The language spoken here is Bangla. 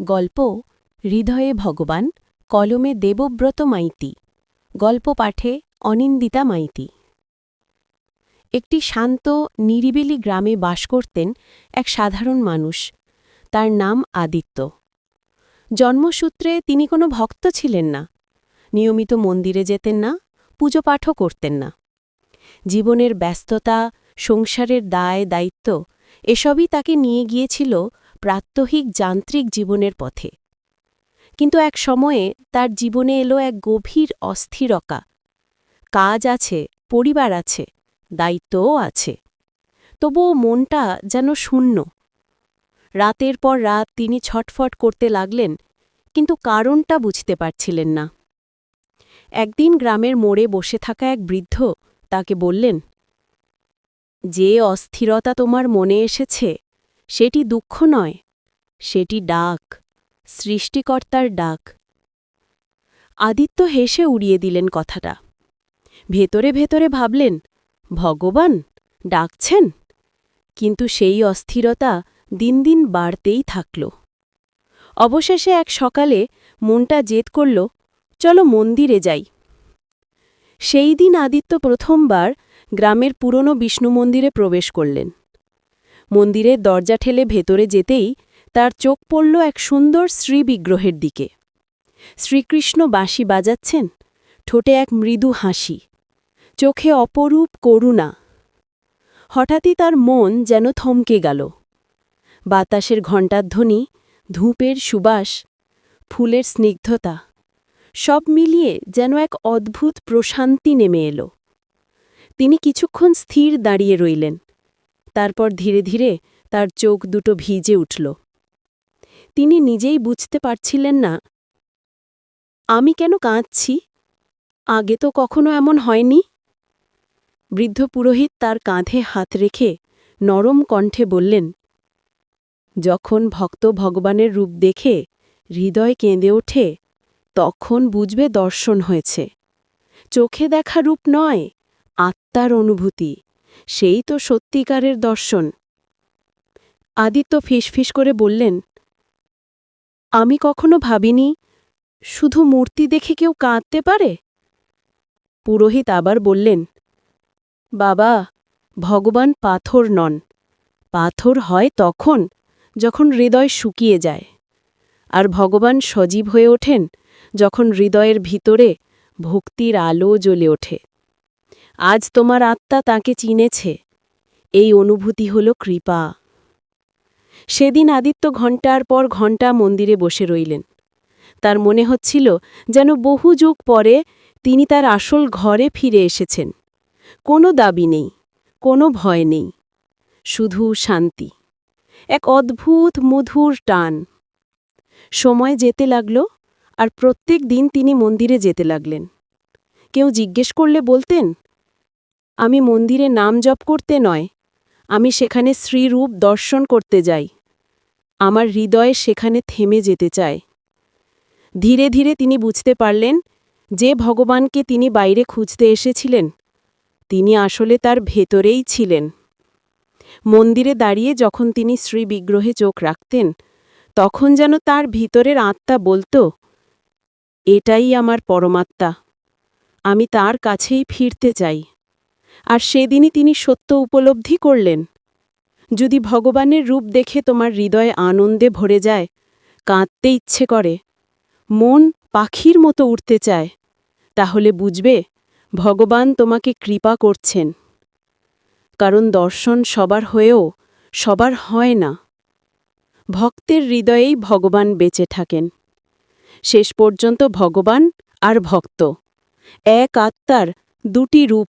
গল্প, হৃদয়ে ভগবান, কলমে দেবব্রত মাইতি। গল্প পাঠে অনিন্দিতা মাইতি। একটি শান্ত, নিরিবিলি গ্রামে বাস করতেন এক সাধারণ মানুষ। তার নাম আদিত্য। জন্মসূত্রে তিনি কোনো ভক্ত ছিলেন না। নিয়মিত মন্দিরে যেতেন না, পুজো পাঠও করতেন না। জীবনের ব্যস্ততা, সংসারের দায় দায়িত্ব এসবই তাকে নিয়ে গিয়েছিল প্রাত্যহিক যান্ত্রিক জীবনের পথে। কিন্তু এক সময়ে তার জীবনে এলো এক গভীর অস্থিরতা কাজ আছে, পরিবার আছে, দায়িত্বও আছে। তবুও মনটা যেন শূন্য। রাতের পর রাত তিনি ছটফট করতে লাগলেন, কিন্তু কারণটা বুঝতে পারছিলেন না। একদিন গ্রামের মোড়ে বসে থাকা এক বৃদ্ধ তাকে বললেন, যে অস্থিরতা তোমার মনে এসেছে সেটি দুঃখ নয়, সেটি ডাক, সৃষ্টিকর্তার ডাক। আদিত্য হেসে উড়িয়ে দিলেন কথাটা। ভেতরে ভেতরে ভাবলেন, ভগবান, ডাকছেন? কিন্তু সেই অস্থিরতা দিন দিন বাড়তেই থাকল। অবশেষে এক সকালে মনটা জেদ করল, চলো মন্দিরে যাই। সেই দিন আদিত্য প্রথমবার গ্রামের পুরনো বিষ্ণু মন্দিরে প্রবেশ করলেন। মন্দিরের দরজা ঠেলে ভেতরে যেতেই তার চোখ পড়ল এক সুন্দর শ্রীবিগ্রহের দিকে। শ্রীকৃষ্ণ বাঁশি বাজাচ্ছেন, ঠোঁটে এক মৃদু হাসি, চোখে অপরূপ করুণা। হঠাৎই তার মন যেন থমকে গেল। বাতাসের ঘণ্টাধ্বনি, ধূপের সুবাস, ফুলের স্নিগ্ধতা, সব মিলিয়ে যেন এক অদ্ভুত প্রশান্তি নেমে এলো। তিনি কিছুক্ষণ স্থির দাঁড়িয়ে রইলেন। তারপর ধীরে ধীরে তার চোখ দুটো ভিজে উঠল। তিনি নিজেই বুঝতে পারছিলেন না, আমি কেন কাঁদছি? আগে তো কখনো এমন হয়নি? বৃদ্ধ পুরোহিত তার কাঁধে হাত রেখে নরম কণ্ঠে বললেন, যখন ভক্ত ভগবানের রূপ দেখে হৃদয় কেঁদে ওঠে, তখন বুঝবে দর্শন হয়েছে। চোখে দেখা রূপ নয়, আত্মার অনুভূতি। সেই তো সত্যিকারের দর্শন। আদিত্য ফিসফিস করে বললেন, আমি কখনো ভাবিনি, শুধু মূর্তি দেখে কেউ কাঁদতে পারে? পুরোহিত আবার বললেন, বাবা, ভগবান পাথর নন। পাথর হয় তখন যখন হৃদয় শুকিয়ে যায়। আর ভগবান সজীব হয়ে ওঠেন যখন হৃদয়ের ভিতরে ভক্তির আলো জ্বলে ওঠে। আজ তোমার আত্মা তাকে চিনেছে। এই অনুভূতি হল কৃপা। সেদিন আদিত্য ঘণ্টার পর ঘণ্টা মন্দিরে বসে রইলেন। তার মনে হচ্ছিল যেন বহু যুগ পরে তিনি তার আসল ঘরে ফিরে এসেছেন। কোনো দাবি নেই, কোনো ভয় নেই, শুধু শান্তি। এক অদ্ভুত মধুর টান। সময় যেতে লাগল আর প্রত্যেক দিন তিনি মন্দিরে যেতে লাগলেন। কেউ জিজ্ঞেস করলে বলতেন আমি মন্দিরে নাম জপ করতে নয়, আমি সেখানে শ্রীরূপ দর্শন করতে যাই। আমার হৃদয়ে সেখানে থেমে যেতে চায়। ধীরে ধীরে তিনি বুঝতে পারলেন, যে ভগবানকে তিনি বাইরে খুঁজতে এসেছিলেন, তিনি আসলে তার ভেতরেই ছিলেন। মন্দিরে দাঁড়িয়ে যখন তিনি শ্রী বিগ্রহে চোখ রাখতেন, তখন যেন তার ভিতরের আত্মা বলত, এটাই আমার পরমাত্মা, আমি তার কাছেই ফিরতে চাই। আর সেদিনই তিনি সত্য উপলব্ধি করলেন। যদি ভগবানের রূপ দেখে তোমার হৃদয় আনন্দে ভরে যায়, কাঁদতে ইচ্ছে করে, মন পাখির মতো উঠতে চায়, তাহলে বুঝবে ভগবান তোমাকে কৃপা করছেন। কারণ দর্শন সবার হয়েও সবার হয় না। ভক্তের হৃদয়েই ভগবান বেঁচে থাকেন। শেষ পর্যন্ত ভগবান আর ভক্ত। এক আত্মার দুটি রূপ